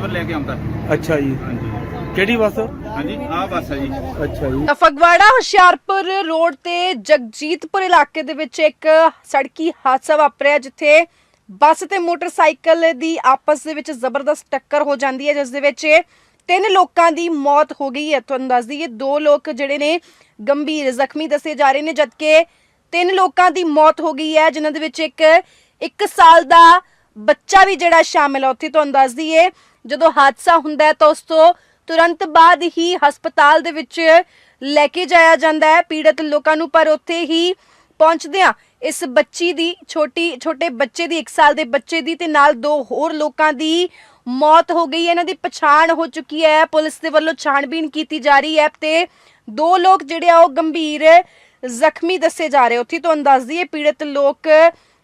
Labour ਲੈ ਕੇ ਆਉਂਦਾ। ਅੱਛਾ ਜੀ। ਹਾਂਜੀ। ਕਿਹੜੀ ਬੱਸ? ਹਾਂਜੀ ਆਹ ਬੱਸ ਹੈ ਜੀ। ਅੱਛਾ ਜੀ। ਫਗਵਾੜਾ ਹੁਸ਼ਿਆਰਪੁਰ ਰੋਡ ਤੇ ਜਗਜੀਤਪੁਰ ਇਲਾਕੇ ਦੇ ਵਿੱਚ ਇੱਕ ਸੜਕੀ ਹਾਦਸਾ ਵਾਪਰਿਆ ਜਿੱਥੇ ਬੱਸ ਤੇ ਮੋਟਰਸਾਈਕਲ ਦੀ ਆਪਸ ਦੇ ਵਿੱਚ ਜ਼ਬਰਦਸਤ ਟੱਕਰ ਹੋ ਜਾਂਦੀ ਹੈ ਜਿਸ ਦੇ ਵਿੱਚ ਤਿੰਨ ਲੋਕਾਂ ਦੀ ਮੌਤ ਹੋ ਗਈ ਹੈ। ਤੁਹਾਨੂੰ ਦੱਸ ਦਈਏ ਦੋ ਲੋਕ ਜਿਹੜੇ ਨੇ ਗੰਭੀਰ ਜ਼ਖਮੀ ਦੱਸੇ ਜਾ ਰਹੇ ਨੇ ਜਦਕਿ ਤਿੰਨ ਲੋਕਾਂ ਦੀ ਮੌਤ ਹੋ ਗਈ ਹੈ ਜਿਨ੍ਹਾਂ ਦੇ ਵਿੱਚ ਇੱਕ 1 ਸਾਲ ਦਾ ਬੱਚਾ ਵੀ ਜਿਹੜਾ ਸ਼ਾਮਿਲ ਹੈ। ਉੱਥੇ ਤੁਹਾਨੂੰ ਦੱਸ ਦਈਏ ਜਦੋਂ ਹਾਦਸਾ ਹੁੰਦਾ ਹੈ ਤਾਂ ਉਸ ਤੋਂ ਤੁਰੰਤ ਬਾਅਦ ਹੀ ਹਸਪਤਾਲ ਦੇ ਵਿੱਚ ਲੈ ਕੇ ਜਾਇਆ ਜਾਂਦਾ ਹੈ ਪੀੜਤ ਲੋਕਾਂ ਨੂੰ, ਪਰ ਉੱਥੇ ਹੀ ਪਹੁੰਚਦਿਆਂ ਇਸ ਬੱਚੀ ਦੀ, ਛੋਟੀ, ਛੋਟੇ ਬੱਚੇ ਦੀ 1 ਸਾਲ ਦੇ ਬੱਚੇ ਦੀ ਤੇ ਨਾਲ ਦੋ ਹੋਰ ਲੋਕਾਂ ਦੀ ਮੌਤ ਹੋ ਗਈ ਹੈ। ਇਹਨਾਂ ਦੀ ਪਛਾਣ ਹੋ ਚੁੱਕੀ ਹੈ। ਪੁਲਿਸ ਦੇ ਵੱਲੋਂ ਛਾਣਬੀਨ ਕੀਤੀ ਜਾ ਰਹੀ ਹੈ ਤੇ ਦੋ ਲੋਕ ਜਿਹੜੇ ਆ ਉਹ ਗੰਭੀਰ ਜ਼ਖਮੀ ਦੱਸੇ ਜਾ ਰਹੇ। ਉੱਥੇ ਤੁਹਾਨੂੰ ਦੱਸ ਦਈਏ, ਪੀੜਤ ਲੋਕ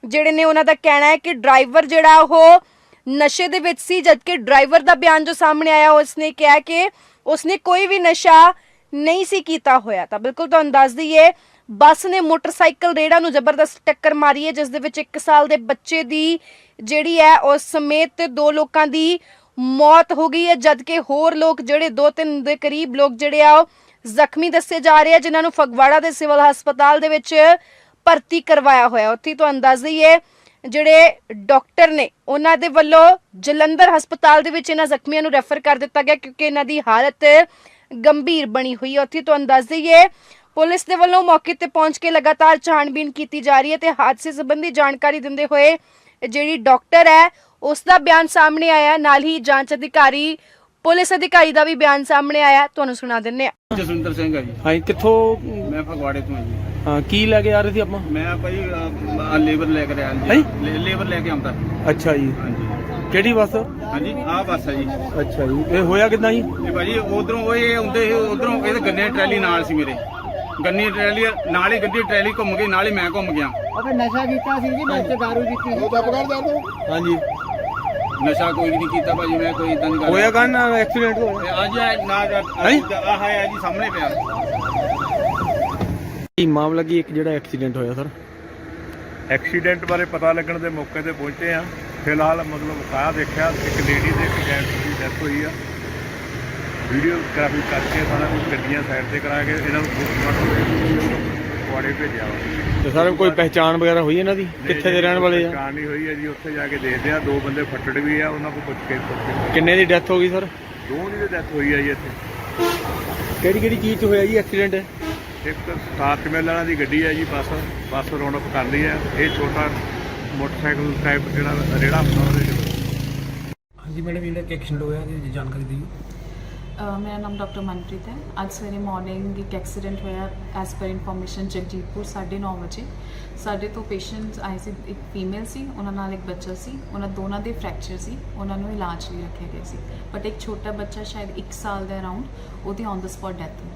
ਜਿਹੜੇ ਨੇ ਉਹਨਾਂ ਦਾ ਕਹਿਣਾ ਹੈ ਕਿ ਡਰਾਈਵਰ ਜਿਹੜਾ ਉਹ ਨਸ਼ੇ ਦੇ ਵਿੱਚ ਸੀ, ਜਦਕਿ ਡਰਾਈਵਰ ਦਾ ਬਿਆਨ ਜੋ ਸਾਹਮਣੇ ਆਇਆ, ਉਸਨੇ ਕਿਹਾ ਕਿ ਉਸਨੇ ਕੋਈ ਵੀ ਨਸ਼ਾ ਨਹੀਂ ਸੀ ਕੀਤਾ ਹੋਇਆ। ਤਾਂ ਬਿਲਕੁਲ ਤੁਹਾਨੂੰ ਦੱਸ ਦਈਏ, ਬੱਸ ਨੇ ਮੋਟਰਸਾਈਕਲ ਰੇੜਾ ਨੂੰ ਜ਼ਬਰਦਸਤ ਟੱਕਰ ਮਾਰੀ ਹੈ, ਜਿਸ ਦੇ ਵਿੱਚ 1 ਸਾਲ ਦੇ ਬੱਚੇ ਦੀ ਜਿਹੜੀ ਹੈ ਉਸ ਸਮੇਤ ਦੋ ਲੋਕਾਂ ਦੀ ਮੌਤ ਹੋ ਗਈ ਹੈ, ਜਦਕਿ ਹੋਰ ਲੋਕ ਜਿਹੜੇ ਦੋ ਤਿੰਨ ਦੇ ਕਰੀਬ ਲੋਕ ਜਿਹੜੇ ਆ, ਉਹ ਜ਼ਖਮੀ ਦੱਸੇ ਜਾ ਰਹੇ ਆ, ਜਿਨ੍ਹਾਂ ਨੂੰ ਫਗਵਾੜਾ ਦੇ ਸਿਵਲ ਹਸਪਤਾਲ ਦੇ ਵਿੱਚ ਭਰਤੀ ਕਰਵਾਇਆ ਹੋਇਆ। ਉੱਥੇ ਹੀ ਤੁਹਾਨੂੰ ਦੱਸ ਦਈਏ ਜਿਹੜੇ ਡਾਕਟਰ ਨੇ ਉਹਨਾਂ ਦੇ ਵੱਲੋਂ ਜਲੰਧਰ ਹਸਪਤਾਲ ਦੇ ਵਿੱਚ ਇਹਨਾਂ ਜ਼ਖਮੀਆਂ ਨੂੰ ਰੈਫਰ ਕਰ ਦਿੱਤਾ ਗਿਆ ਕਿਉਂਕਿ ਇਹਨਾਂ ਦੀ ਹਾਲਤ ਗੰਭੀਰ ਬਣੀ ਹੋਈ ਹੈ। ਉੱਥੇ ਤੁਹਾਨੂੰ ਦੱਸ ਦਈਏ ਪੁਲਿਸ ਦੇ ਵੱਲੋਂ ਮੌਕੇ ਤੇ ਪਹੁੰਚ ਕੇ ਲਗਾਤਾਰ ਛਾਣਬੀਨ ਕੀਤੀ ਜਾ ਰਹੀ ਹੈ ਤੇ ਹਾਦਸੇ ਸੰਬੰਧੀ ਜਾਣਕਾਰੀ ਦਿੰਦੇ ਹੋਏ ਜਿਹੜੀ ਡਾਕਟਰ ਹੈ ਉਸ ਦਾ ਬਿਆਨ ਸਾਹਮਣੇ ਆਇਆ। ਨਾਲ ਹੀ ਜਾਂਚ ਅਧਿਕਾਰੀ ਪੁਲਿਸ ਅਧਿਕਾਰੀ ਦਾ ਵੀ ਬਿਆਨ ਸਾਹਮਣੇ ਆਇਆ। ਤੁਹਾਨੂੰ ਸੁਣਾ ਦਿੰਨੇ ਆ ਜਸਵਿੰਦਰ ਸਿੰਘ ਹੈ ਜੀ। ਹਾਂ ਜੀ, ਕਿੱਥੋਂ? ਮੈਂ ਫਗਵਾੜੇ ਤੋਂ ਹਾਂ ਜੀ। ਹਾਂ, ਕੀ ਲੈ ਕੇ ਆ ਰਹੇ ਸੀ ਆਪਾਂ? ਮੈਂ ਭਾਈ ਲੇਬਰ ਲੈ ਕੇ ਆਇਆ? ਜੀ ਲੇਬਰ ਲੈ ਕੇ ਆਉਂਦਾ। ਅੱਛਾ ਜੀ। ਹਾਂਜੀ। ਕਿਹੜੀ ਬੱਸ? ਹਾਂਜੀ ਆਹ ਬੱਸ ਹੈ ਜੀ। ਅੱਛਾ ਜੀ। ਇਹ ਹੋਇਆ ਕਿਦਾਂ ਜੀ? ਇਹ ਭਾਜੀ ਉਧਰੋਂ ਉਹ ਇਹ ਹੁੰਦੇ ਉਧਰੋਂ ਇਹਦੇ ਗੰਨੇ ਟਰੈਲੀ ਨਾਲ ਸੀ ਮੇਰੇ। ਗੰਨੇ ਟਰੈਲੀ ਨਾਲ ਹੀ ਗੱਡੀ ਟਰੈਲੀ ਘੁੰਮ ਗਈ ਨਾਲ ਹੀ ਮੈਂ ਘੁੰਮ ਗਿਆ। ਆਪਣੇ ਨਸ਼ਾ ਕੀਤਾ ਸੀ ਜੀ ਮੈਂ ਤੇ ਦਾਰੂ ਪੀਤੀ ਸੀ। ਹਾਂਜੀ। ਨਸ਼ਾ ਕੋਈ ਨਹੀਂ ਕੀਤਾ ਭਾਜੀ ਮੈਂ ਕੋਈ ਇਦਾਂ ਦੀ ਗੱਲ ਹੋਇਆ ਕਾਹਨ ਐਕਸੀਡੈਂਟ ਹੋਇਆ? ਅੱਜ ਨਾ ਹੈਂ? ਆਹ ਹੈ ਜੀ ਸਾਹਮਣੇ ਪਿਆ। ਕੀ ਮਾਮਲਾ ਕੀ ਇੱਕ ਜਿਹੜਾ ਐਕਸੀਡੈਂਟ ਹੋਇਆ ਸਰ? ਐਕਸੀਡੈਂਟ ਬਾਰੇ ਪਤਾ ਲੱਗਣ ਦੇ ਮੌਕੇ ਤੇ ਪਹੁੰਚੇ ਆ ਫਿਲਹਾਲ ਮਤਲਬ ਕਾਹ ਦੇਖਿਆ ਇੱਕ ਲੇਡੀ ਦੇ ਜੈਂਟਸ ਦੀ ਡੈਥ ਹੋਈ ਆ। ਵੀਡੀਓ ਗ੍ਰਾਫੀ ਕਰਕੇ ਸਾਰਾ ਕੁਝ ਗੱਡੀਆਂ ਸਾਈਡ ਤੇ ਕਰਾ ਕੇ ਇਹਨਾਂ ਨੂੰ ਕੁਆੜੇ ਭੇਜਿਆ ਵਾ। ਤੇ ਸਰ ਕੋਈ ਪਹਿਚਾਣ ਵਗੈਰਾ ਹੋਈ ਇਹਨਾਂ ਦੀ? ਕਿੱਥੇ ਦੇ ਰਹਿਣ ਵਾਲੇ ਆ? ਪਛਾਣ ਨਹੀਂ ਹੋਈ ਹੈ ਜੀ ਉੱਥੇ ਜਾ ਕੇ ਦੇਖਦੇ ਆ। ਦੋ ਬੰਦੇ ਫੱਟੜ ਵੀ ਆ ਉਹਨਾਂ ਕੋਲ ਪੁੱਛ ਕੇ ਕਿੰਨੇ ਦੀ ਡੈਥ ਹੋ ਗਈ ਸਰ? ਦੋ ਦੀ ਡੈਥ ਹੋਈ ਆ ਜੀ ਇੱਥੇ। ਕਿਹੜੀ ਕਿਹੜੀ ਚੀਜ਼ 'ਚ ਹੋਇਆ ਜੀ ਐਕਸੀਡੈਂਟ? ਇੱਕ ਸਟਾਰਟ ਮਿਲ ਵਾਲਾ ਦੀ ਗੱਡੀ ਆ ਜੀ ਬੱਸ ਬੱਸ ਰੌਣਕ ਕਰਦੀ ਆ ਇਹ ਛੋਟਾ ਮੋਟਰਸਾਈਕਲ ਟਾਈਪ ਜਿਹੜਾ ਰੇੜਾ ਹੁੰਦਾ ਉਹਦੇ 'ਚ ਹਾਂਜੀ ਮੈਡਮ ਜਿਹੜਾ ਕਿ ਐਕਸੀਡੈਂਟ ਹੋਇਆ ਇਹਦੀ ਜਾਣਕਾਰੀ ਦਿਓ। ਮੇਰਾ ਨਾਮ ਡਾਕਟਰ ਮਨਪ੍ਰੀਤ ਹੈ। ਅੱਜ ਸਵੇਰੇ ਮਾਰਨਿੰਗ ਇੱਕ ਐਕਸੀਡੈਂਟ ਹੋਇਆ ਐਸ ਪਰ ਇਨਫੋਰਮੇਸ਼ਨ ਜਗਜੀਤਪੁਰ 9:30 ਵਜੇ। ਸਾਡੇ ਤੋਂ ਪੇਸ਼ੈਂਟਸ ਆਏ ਸੀ ਇੱਕ ਫੀਮੇਲ ਸੀ ਉਹਨਾਂ ਨਾਲ ਇੱਕ ਬੱਚਾ ਸੀ। ਉਹਨਾਂ ਦੋਨਾਂ ਦੇ ਫ੍ਰੈਕਚਰ ਸੀ ਉਹਨਾਂ ਨੂੰ ਇਲਾਜ ਲਈ ਰੱਖਿਆ ਗਿਆ ਸੀ। ਬਟ ਇੱਕ ਛੋਟਾ ਬੱਚਾ ਸ਼ਾਇਦ 1 ਸਾਲ ਦੇ ਅਰਾਊਂਡ ਉਹਦੀ ਔਨ ਦਾ ਸਪੌਟ ਡੈਥ ਹੋ ਗਈ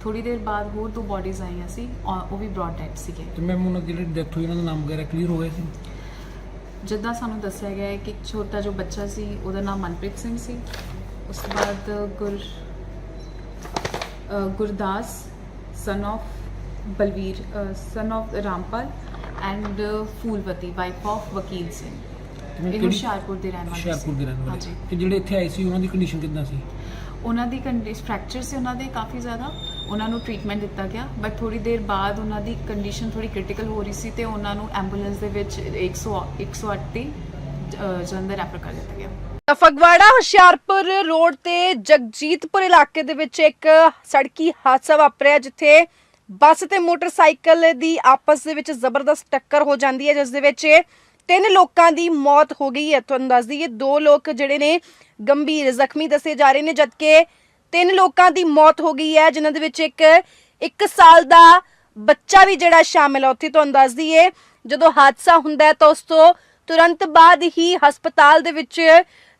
ਥੋੜੀ ਦੇਰ ਬਾਅਦ ਹੋਰ ਦੋ ਬੋਡੀਜ਼ ਆਈਆਂ ਸੀ ਔਰ ਉਹ ਵੀ ਬ੍ਰੌਡ ਡੈਡ ਸੀਗੇ। ਤੇ ਮੈਮ ਉਹਨਾਂ ਦੀ ਜਿਹੜੀ ਡੈਥ ਹੋਈ ਉਹਨਾਂ ਦਾ ਨਾਮ ਵਗੈਰਾ ਕਲੀਅਰ ਹੋਇਆ ਸੀ? ਜਿੱਦਾਂ ਸਾਨੂੰ ਦੱਸਿਆ ਗਿਆ ਹੈ ਕਿ ਛੋਟਾ ਜੋ ਬੱਚਾ ਸੀ ਉਹਦਾ ਨਾਮ ਮਨਪ੍ਰੀਤ ਸਿੰਘ ਸੀ। ਉਸ ਤੋਂ ਬਾਅਦ ਗੁਰ ਅ, Gurdas son of Balvir son of Rampal and Phoolwati wife of Vakil Singh. ਤੇ ਇਹ ਕਿਹੜੀ- ਹੁਸ਼ਿਆਰਪੁਰ ਦੇ ਰਹਿਣ ਵਾਲੇ ਹੁਸ਼ਿਆਰਪੁਰ ਦੇ ਰਹਿਣ ਵਾਲੇ ਹਾਂਜੀ ਤੇ ਜਿਹੜੇ ਇੱਥੇ ਆਏ ਸੀ ਉਹਨਾਂ ਦੀ ਕੰਡੀਸ਼ਨ ਕਿੱਦਾਂ ਸੀ? ਉਹਨਾਂ ਦੀ ਕੰਡੀਸ਼ਨ ਫ੍ਰੈਕਚਰ ਸੀ ਉਹਨਾਂ ਦੇ ਕਾਫੀ ਜ਼ਿਆਦਾ। ਉਹਨਾਂ ਨੂੰ ਟ੍ਰੀਟਮੈਂਟ ਦਿੱਤਾ ਗਿਆ ਬਟ ਥੋੜੀ ਦੇਰ ਬਾਅਦ ਉਹਨਾਂ ਦੀ ਕੰਡੀਸ਼ਨ ਥੋੜੀ ਕ੍ਰਿਟੀਕਲ ਹੋ ਰਹੀ ਸੀ ਤੇ ਉਹਨਾਂ ਨੂੰ ਐਂਬੂਲੈਂਸ ਦੇ ਵਿੱਚ 100 108 ਤੇ ਜਲੰਧਰ ਰੈਫਰ ਕਰ ਦਿੱਤਾ ਗਿਆ। ਫਗਵਾੜਾ, ਹੁਸ਼ਿਆਰਪੁਰ ਰੋਡ ਤੇ ਜਗਜੀਤਪੁਰ ਇਲਾਕੇ ਦੇ ਵਿੱਚ ਇੱਕ ਸੜਕੀ ਹਾਦਸਾ ਵਾਪਰਿਆ, ਜਿੱਥੇ ਬੱਸ ਤੇ ਮੋਟਰਸਾਈਕਲ ਦੀ ਆਪਸ ਦੇ ਵਿੱਚ ਜ਼ਬਰਦਸਤ ਟੱਕਰ ਹੋ ਜਾਂਦੀ ਹੈ, ਜਿਸ ਦੇ ਵਿੱਚ ਤਿੰਨ ਲੋਕਾਂ ਦੀ ਮੌਤ ਹੋ ਗਈ ਹੈ। ਤੁਹਾਨੂੰ ਦੱਸ ਦਈਏ, ਦੋ ਲੋਕ ਜਿਹੜੇ ਨੇ ਗੰਭੀਰ ਜ਼ਖਮੀ ਦੱਸੇ ਜਾ ਰਹੇ ਨੇ, ਜਦਕਿ ਤਿੰਨ ਲੋਕਾਂ ਦੀ ਮੌਤ ਹੋ ਗਈ ਹੈ, ਜਿਨ੍ਹਾਂ ਦੇ ਵਿੱਚ ਇੱਕ 1 ਸਾਲ ਦਾ ਬੱਚਾ ਵੀ ਜਿਹੜਾ ਸ਼ਾਮਿਲ ਹੈ, ਉੱਥੇ ਤੁਹਾਨੂੰ ਦੱਸ ਦਈਏ, ਜਦੋਂ ਹਾਦਸਾ ਹੁੰਦਾ ਹੈ ਤਾਂ ਉਸ ਤੋਂ ਤੁਰੰਤ ਬਾਅਦ ਹੀ ਹਸਪਤਾਲ ਦੇ ਵਿੱਚ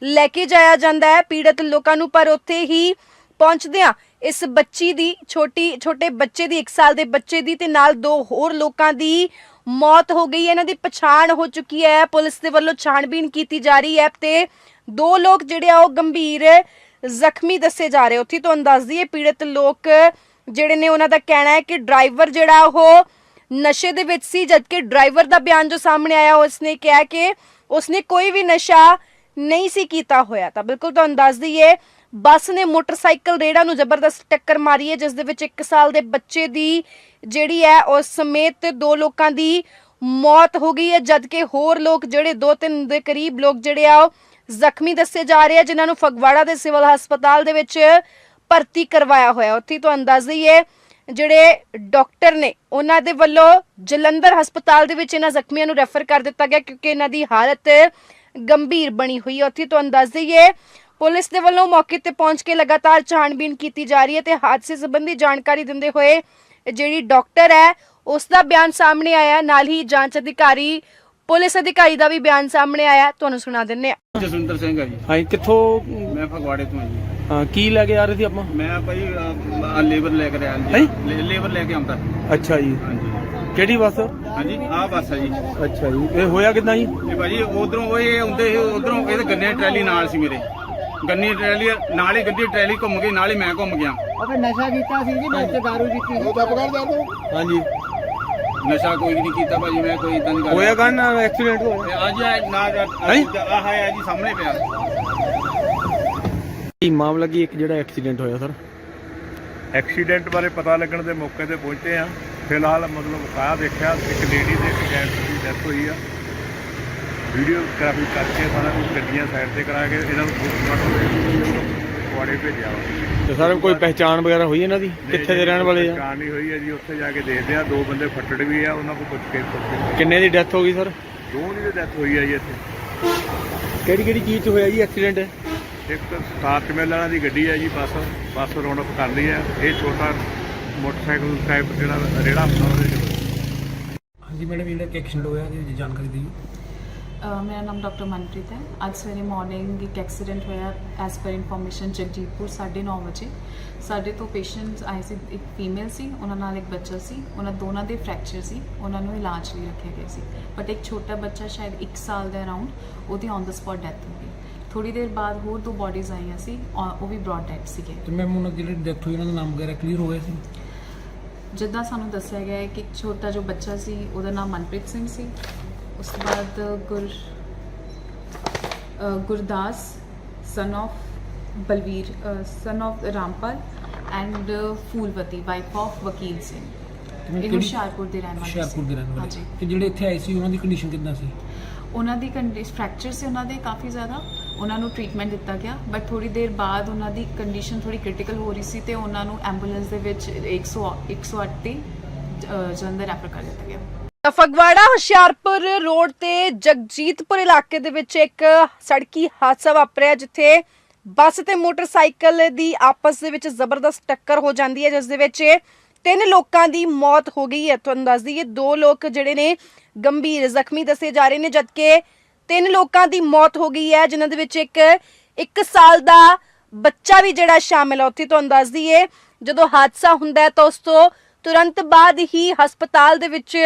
ਲੈ ਕੇ ਜਾਇਆ ਜਾਂਦਾ ਹੈ, ਪੀੜਤ ਲੋਕਾਂ ਨੂੰ, ਪਰ ਉੱਥੇ ਹੀ ਪਹੁੰਚਦਿਆਂ ਇਸ ਬੱਚੀ ਦੀ, ਛੋਟੀ, ਛੋਟੇ ਬੱਚੇ ਦੀ 1 ਸਾਲ ਦੇ ਬੱਚੇ ਦੀ ਤੇ ਨਾਲ ਦੋ ਹੋਰ ਲੋਕਾਂ ਦੀ ਮੌਤ ਹੋ ਗਈ ਹੈ। ਇਹਨਾਂ ਦੀ ਪਛਾਣ ਹੋ ਚੁੱਕੀ ਹੈ। ਪੁਲਿਸ ਦੇ ਵੱਲੋਂ ਛਾਣਬੀਨ ਕੀਤੀ ਜਾ ਰਹੀ ਹੈ ਤੇ ਦੋ ਲੋਕ ਜਿਹੜੇ ਆ ਉਹ ਗੰਭੀਰ ਜ਼ਖਮੀ ਦੱਸੇ ਜਾ ਰਹੇ ਉੱਥੇ ਹੀ ਤੁਹਾਨੂੰ ਦੱਸ ਦਈਏ, ਪੀੜਤ ਲੋਕ ਜਿਹੜੇ ਨੇ, ਉਹਨਾਂ ਦਾ ਕਹਿਣਾ ਹੈ ਕਿ ਡਰਾਈਵਰ ਜਿਹੜਾ ਉਹ ਨਸ਼ੇ ਦੇ ਵਿੱਚ ਸੀ, ਜਦਕਿ ਡਰਾਈਵਰ ਦਾ ਬਿਆਨ ਜੋ ਸਾਹਮਣੇ ਆਇਆ, ਉਸਨੇ ਕਿਹਾ ਕਿ ਉਸਨੇ ਕੋਈ ਵੀ ਨਸ਼ਾ ਨਹੀਂ ਸੀ ਕੀਤਾ ਹੋਇਆ। ਤਾਂ ਬਿਲਕੁਲ ਤੁਹਾਨੂੰ ਦੱਸ ਦਈਏ, ਬੱਸ ਨੇ ਮੋਟਰਸਾਈਕਲ ਰੇੜਾ ਨੂੰ ਜ਼ਬਰਦਸਤ ਟੱਕਰ ਮਾਰੀ ਹੈ, ਜਿਸ ਦੇ ਵਿੱਚ 1 ਸਾਲ ਦੇ ਬੱਚੇ ਦੀ ਜਿਹੜੀ ਹੈ ਉਸ ਸਮੇਤ ਦੋ ਲੋਕਾਂ ਦੀ ਮੌਤ ਹੋ ਗਈ ਹੈ, ਜਦਕਿ ਹੋਰ ਲੋਕ ਜਿਹੜੇ, ਦੋ ਤਿੰਨ ਦੇ ਕਰੀਬ ਲੋਕ ਜਿਹੜੇ ਆ, ਉਹ ਜ਼ਖਮੀ ਦੱਸੇ ਜਾ ਰਹੇ ਆ, ਜਿਨ੍ਹਾਂ ਨੂੰ ਫਗਵਾੜਾ ਦੇ ਸਿਵਲ ਹਸਪਤਾਲ ਦੇ ਵਿੱਚ ਭਰਤੀ ਕਰਵਾਇਆ ਹੋਇਆ ਉੱਥੇ ਹੀ ਤੁਹਾਨੂੰ ਦੱਸ ਦਈਏ ਜਿਹੜੇ ਡਾਕਟਰ ਨੇ, ਉਹਨਾਂ ਦੇ ਵੱਲੋਂ ਜਲੰਧਰ ਹਸਪਤਾਲ ਦੇ ਵਿੱਚ ਇਹਨਾਂ ਜ਼ਖਮੀਆਂ ਨੂੰ ਰੈਫਰ ਕਰ ਦਿੱਤਾ ਗਿਆ, ਕਿਉਂਕਿ ਇਹਨਾਂ ਦੀ ਹਾਲਤ ਗੰਭੀਰ ਬਣੀ ਹੋਈ ਹੈ। ਉੱਥੇ ਹੀ ਤੁਹਾਨੂੰ ਦੱਸ ਦਈਏ ਪੁਲਿਸ ਦੇ ਵੱਲੋਂ ਮੌਕੇ ਤੇ ਪਹੁੰਚ ਕੇ ਲਗਾਤਾਰ ਛਾਣਬੀਨ ਕੀਤੀ ਜਾ ਰਹੀ ਹੈ ਤੇ ਹਾਦਸੇ ਸੰਬੰਧੀ ਜਾਣਕਾਰੀ ਦਿੰਦੇ ਹੋਏ ਜਿਹੜੀ ਡਾਕਟਰ ਹੈ, ਉਸ ਦਾ ਬਿਆਨ ਸਾਹਮਣੇ ਆਇਆ। ਨਾਲ ਹੀ ਜਾਂਚ ਅਧਿਕਾਰੀ ਪੁਲਿਸ ਅਧਿਕਾਰੀ ਦਾ ਵੀ ਬਿਆਨ ਸਾਹਮਣੇ ਆਇਆ ਹੈ। ਤੁਹਾਨੂੰ ਸੁਣਾ ਦਿੰਨੇ ਆ ਜਸਵਿੰਦਰ ਸਿੰਘ ਆ ਜੀ। ਹਾਂ ਕਿੱਥੋਂ? ਮੈਂ ਫਗਵਾੜੇ ਤੋਂ ਆ ਜੀ। ਹਾਂ, ਕੀ ਲੈ ਕੇ ਆ ਰਹੇ ਸੀ ਆਪਾਂ? ਮੈਂ ਭਾਈ ਲੇਬਰ ਲੈ ਕੇ ਆਇਆ ਹੈਂ? ਜੀ ਲੇਬਰ ਲੈ ਕੇ ਆਉਂਦਾ। ਅੱਛਾ ਜੀ। ਹਾਂਜੀ। ਕਿਹੜੀ ਬੱਸ? ਹਾਂਜੀ ਆਹ ਬੱਸ ਆ ਜੀ। ਅੱਛਾ ਜੀ। ਇਹ ਹੋਇਆ ਕਿਦਾਂ ਜੀ? ਇਹ ਭਾਜੀ ਉਧਰੋਂ ਉਹ ਇਹ ਆਉਂਦੇ ਸੀ ਉਧਰੋਂ ਇਹਦੇ ਗੰਨੇ ਦੀ ਟਰੈਲੀ ਨਾਲ ਸੀ ਮੇਰੇ। ਗੰਨੇ ਦੀ ਟਰੈਲੀ ਨਾਲ ਹੀ ਗੱਡੀ ਟਰੈਲੀ ਘੁੰਮ ਗਈ ਨਾਲ ਹੀ ਮੈਂ ਘੁੰਮ ਗਿਆ। ਆਪੇ ਨਸ਼ਾ ਕੀਤਾ ਸੀ ਜੀ ਮੈਂ ਤੇ ਦਾਰੂ ਪੀਤੀ ਸੀ। ਚੁੱਪ ਕਰ ਜਾ ਤੂੰ। ਹਾਂਜੀ। ਨਸ਼ਾ ਕੋਈ ਨਹੀਂ ਕੀਤਾ ਭਾਜੀ ਮੈਂ ਕੋਈ ਇਦਾਂ ਦੀ ਗੱਲ ਹੋਇਆ ਨਾਲ ਐਕਸੀਡੈਂਟ ਹੋਇਆ? ਅੱਜ ਨਾ? ਆਹ ਹੈ ਜੀ ਸਾਹਮਣੇ ਪਿਆ। ਕੀ ਮਾਮਲਾ ਕੀ ਇੱਕ ਜਿਹੜਾ ਐਕਸੀਡੈਂਟ ਹੋਇਆ ਸਰ ਐਕਸੀਡੈਂਟ ਬਾਰੇ ਪਤਾ ਲੱਗਣ ਦੇ ਮੌਕੇ ਤੇ ਪਹੁੰਚੇ ਆ ਫਿਲਹਾਲ ਮਤਲਬ ਕਾਹ ਦੇਖਿਆ ਇੱਕ ਲੇਡੀ ਦੇ ਜੈਂਟਸ ਦੀ ਡੈਥ ਹੋਈ ਆ। ਵੀਡੀਓ ਗ੍ਰਾਫੀ ਕਰਕੇ ਸਾਰਾ ਕੁਝ ਗੱਡੀਆਂ ਸਾਈਡ ਤੇ ਕਰਾ ਕੇ ਇਹਨਾਂ ਨੂੰ ਪੋਸਟਮਾਰਟਮ ਵਾੜੇ ਭੇਜਿਆ ਵਾ। ਤੇ ਸਰ ਕੋਈ ਪਹਿਚਾਣ ਵਗੈਰਾ ਹੋਈ ਇਹਨਾਂ ਦੀ? ਕਿੱਥੇ ਦੇ ਰਹਿਣ ਵਾਲੇ ਆ? ਪਛਾਣ ਨਹੀਂ ਹੋਈ ਹੈ ਜੀ ਉੱਥੇ ਜਾ ਕੇ ਦੇਖਦੇ ਆ ਦੋ ਬੰਦੇ ਫੱਟੜ ਵੀ ਆ ਉਹਨਾਂ ਕੋਲ ਪੁੱਛ ਕੇ ਪੁੱਛ ਕੇ ਕਿੰਨੇ ਦੀ ਡੈਥ ਹੋ ਗਈ ਸਰ? ਦੋ ਦੀ ਡੈਥ ਹੋਈ ਆ ਜੀ ਇੱਥੇ। ਕਿਹੜੀ ਕਿਹੜੀ ਚੀਜ਼ 'ਚ ਹੋਇਆ ਜੀ ਐਕਸੀਡੈਂਟ? ਇੱਕ ਸਟਾਰਟ ਮਿਲ ਵਾਲਾ ਦੀ ਗੱਡੀ ਹੈ ਜੀ ਬੱਸ ਬੱਸ ਰੌਣਕ ਕਰਦੀ ਹੈ ਇਹ ਛੋਟਾ ਮੋਟਰਸਾਈਕਲ ਟਾਈਪ ਜਿਹੜਾ ਰੇੜਾ ਹੁੰਦਾ ਉਹਦੇ 'ਚ। ਹਾਂਜੀ ਮੈਡਮ ਜਿਹੜਾ ਕਿ ਐਕਸੀਡੈਂਟ ਹੋਇਆ ਜੀ ਜਾਣਕਾਰੀ ਦਿਓ। ਅ, ਮੇਰਾ ਨਾਮ ਡਾਕਟਰ ਮਨਪ੍ਰੀਤ ਹੈ। ਅੱਜ ਸਵੇਰੇ ਮਾਰਨਿੰਗ ਇੱਕ ਐਕਸੀਡੈਂਟ ਹੋਇਆ ਐਸ ਪਰ ਇਨਫੋਰਮੇਸ਼ਨ ਜਗਜੀਤਪੁਰ 9:30 ਵਜੇ। ਸਾਡੇ ਤੋਂ ਪੇਸ਼ੈਂਟਸ ਆਏ ਸੀ ਇੱਕ ਫੀਮੇਲ ਸੀ ਉਹਨਾਂ ਨਾਲ ਇੱਕ ਬੱਚਾ ਸੀ ਉਹਨਾਂ ਦੋਨਾਂ ਦੇ ਫ੍ਰੈਕਚਰ ਸੀ ਉਹਨਾਂ ਨੂੰ ਇਲਾਜ ਲਈ ਰੱਖਿਆ ਗਿਆ ਸੀ। ਬਟ ਇੱਕ ਛੋਟਾ ਬੱਚਾ ਸ਼ਾਇਦ 1 ਸਾਲ ਦੇ ਅਰਾਊਂਡ ਉਹਦੀ ਔਨ ਦਾ ਸਪੌਟ ਡੈਥ ਹੋ ਗਈ। ਥੋੜੀ ਦੇਰ ਬਾਅਦ ਹੋਰ ਦੋ ਬਾਡੀਜ਼ ਆਈਆਂ ਸੀ ਔਰ ਉਹ ਵੀ ਬ੍ਰੌਡ ਡੈਡ ਸੀਗੇ। ਤੇ ਮੈਮ ਉਹਨਾਂ ਦੀ ਜਿਹੜੀ ਡੈਥ ਹੋਈ ਉਹਨਾਂ ਦਾ ਨਾਮ ਵਗੈਰਾ ਕਲੀਅਰ ਹੋਇਆ ਸੀ? ਜਿੱਦਾਂ ਸਾਨੂੰ ਦੱਸਿਆ ਗਿਆ ਹੈ ਕਿ ਇੱਕ ਛੋਟਾ ਜੋ ਬੱਚਾ ਸੀ ਉਹਦਾ ਨਾਮ ਮਨਪ੍ਰੀਤ ਸਿੰਘ ਸੀ। ਉਸ ਤੋਂ ਬਾਅਦ ਗੁਰ Gurdas son of Balvir son of Rampal and Phoolwati wife of Vakil Singh. ਇਹ ਹੁਸ਼ਿਆਰਪੁਰ ਦੇ ਰਹਿਣ ਵਾਲੇ ਹੁਸ਼ਿਆਰਪੁਰ ਦੇ ਰਹਿਣ ਵਾਲੇ ਤੇ ਜਿਹੜੇ ਇੱਥੇ ਆਏ ਸੀ ਉਹਨਾਂ ਦੀ ਕੰਡੀਸ਼ਨ ਕਿੱਦਾਂ ਸੀ? ਉਹਨਾਂ ਦੀ ਕੰਡੀਸ਼ਨ ਫ੍ਰੈਕਚਰ ਸੀ ਉਹਨਾਂ ਦੇ ਕਾਫੀ ਜ਼ਿਆਦਾ। ਉਹਨਾਂ ਨੂੰ ਟ੍ਰੀਟਮੈਂਟ ਦਿੱਤਾ ਗਿਆ ਬਟ ਥੋੜੀ ਦੇਰ ਬਾਅਦ ਉਹਨਾਂ ਦੀ ਕੰਡੀਸ਼ਨ ਥੋੜੀ ਕ੍ਰਿਟੀਕਲ ਹੋ ਰਹੀ ਸੀ ਤੇ ਉਹਨਾਂ ਨੂੰ ਐਂਬੂਲੈਂਸ ਦੇ ਵਿੱਚ 100 108 ਤੇ ਜਲੰਧਰ ਰੈਫਰ ਕਰ ਦਿੱਤਾ ਗਿਆ। ਫਗਵਾੜਾ, ਹੁਸ਼ਿਆਰਪੁਰ ਰੋਡ ਤੇ ਜਗਜੀਤਪੁਰ ਇਲਾਕੇ ਦੇ ਵਿੱਚ ਇੱਕ ਸੜਕੀ ਹਾਦਸਾ ਵਾਪਰਿਆ, ਜਿੱਥੇ ਬੱਸ ਤੇ ਮੋਟਰਸਾਈਕਲ ਦੀ ਆਪਸ ਦੇ ਵਿੱਚ ਜ਼ਬਰਦਸਤ ਟੱਕਰ ਹੋ ਜਾਂਦੀ ਹੈ, ਜਿਸ ਦੇ ਵਿੱਚ ਤਿੰਨ ਲੋਕਾਂ ਦੀ ਮੌਤ ਹੋ ਗਈ ਹੈ। ਤੁਹਾਨੂੰ ਦੱਸ ਦਈਏ, ਦੋ ਲੋਕ ਜਿਹੜੇ ਨੇ ਗੰਭੀਰ ਜ਼ਖਮੀ ਦੱਸੇ ਜਾ ਰਹੇ ਨੇ, ਜਦਕਿ ਤਿੰਨ ਲੋਕਾਂ ਦੀ ਮੌਤ ਹੋ ਗਈ ਹੈ, ਜਿਨ੍ਹਾਂ ਦੇ ਵਿੱਚ ਇੱਕ 1 ਸਾਲ ਦਾ ਬੱਚਾ ਵੀ ਜਿਹੜਾ ਸ਼ਾਮਿਲ ਹੈ। ਉੱਥੇ ਤੁਹਾਨੂੰ ਦੱਸ ਦਈਏ, ਜਦੋਂ ਹਾਦਸਾ ਹੁੰਦਾ ਹੈ, ਤਾਂ ਉਸ ਤੋਂ ਤੁਰੰਤ ਬਾਅਦ ਹੀ ਹਸਪਤਾਲ ਦੇ ਵਿੱਚ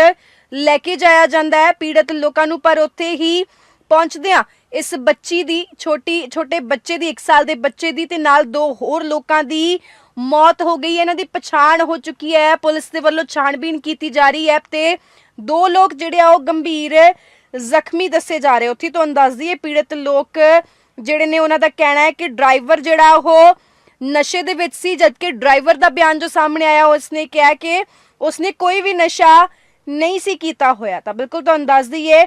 ਲੈ ਕੇ ਜਾਇਆ ਜਾਂਦਾ ਹੈ ਪੀੜਤ ਲੋਕਾਂ ਨੂੰ, ਪਰ ਉੱਥੇ ਹੀ ਪਹੁੰਚਦਿਆਂ ਇਸ ਬੱਚੀ ਦੀ, ਛੋਟੀ, ਛੋਟੇ ਬੱਚੇ ਦੀ 1 ਸਾਲ ਦੇ ਬੱਚੇ ਦੀ ਤੇ ਨਾਲ ਦੋ ਹੋਰ ਲੋਕਾਂ ਦੀ ਮੌਤ ਹੋ ਗਈ ਹੈ। ਇਹਨਾਂ ਦੀ ਪਛਾਣ ਹੋ ਚੁੱਕੀ ਹੈ। ਪੁਲਿਸ ਦੇ ਵੱਲੋਂ ਛਾਣਬੀਨ ਕੀਤੀ ਜਾ ਰਹੀ ਹੈ ਤੇ ਦੋ ਲੋਕ ਜਿਹੜੇ ਆ ਉਹ ਗੰਭੀਰ ਜ਼ਖਮੀ ਦੱਸੇ ਜਾ ਰਹੇ। ਉੱਥੇ ਤੁਹਾਨੂੰ ਦੱਸ ਹੈ ਪੀੜਤ ਲੋਕ ਜਿਹੜੇ ਨੇ, ਉਹਨਾਂ ਦਾ ਕਹਿਣਾ ਹੈ ਕਿ ਡਰਾਈਵਰ ਜਿਹੜਾ ਉਹ ਨਸ਼ੇ ਦੇ ਵਿੱਚ ਸੀ, ਜਦਕਿ ਡਰਾਈਵਰ ਦਾ ਬਿਆਨ ਜੋ ਸਾਹਮਣੇ ਆਇਆ, ਉਸਨੇ ਕਿਹਾ ਕਿ ਉਸਨੇ ਕੋਈ ਵੀ ਨਸ਼ਾ ਨਹੀਂ ਸੀ ਕੀਤਾ ਹੋਇਆ। ਤਾਂ ਬਿਲਕੁਲ ਤੁਹਾਨੂੰ ਦੱਸ ਦਈਏ